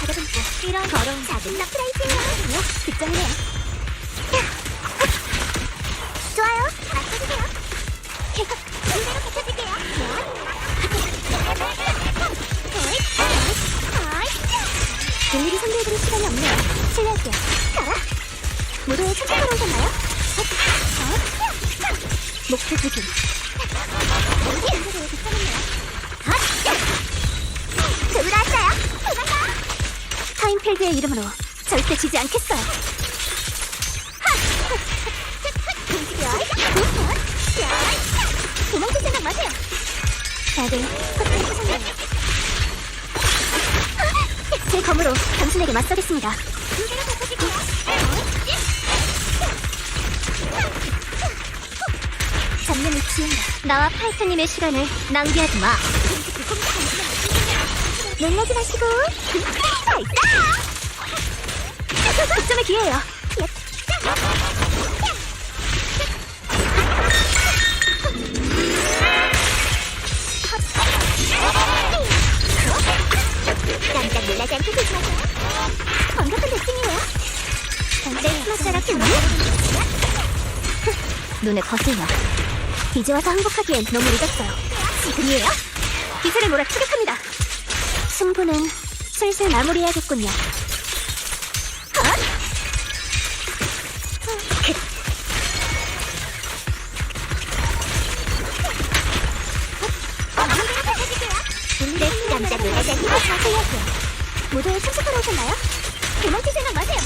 가다듬고 이런 더러운 작은 서프라이즈예요. 득점이네요. 좋아요. 맞춰주세요. 그대로 붙여줄게요. 일일이 상대해드릴 시간이 없네요. 실례할게요. 가라. 모두 천천히 오셨나요? 목표 조준. 필드의 이름으로 절대 지지 않겠어요. 도망칠 생각 마세요. 다들? 제 검으로 당신에게 맞서겠습니다. 잡념이 지운다. 나와 파이터님의 시간을 낭비하지 마. 놀라지 마시고. 발사! 득점의 기회예요. 깜짝 놀라지 않게 조심하세요. 완벽한 대칭이에요. 내 스마트라 큐 눈에 거슬려. 이제 와서 항복하기엔 너무 늦었어요. 지금이에요. 기세를 몰아 추격합니다. 승부는 슬슬 마무리해야겠군요. 깜짝 놀라지 않게 조심하세요. 모두 참석하러 오셨나요? 도망칠 생각 마세요.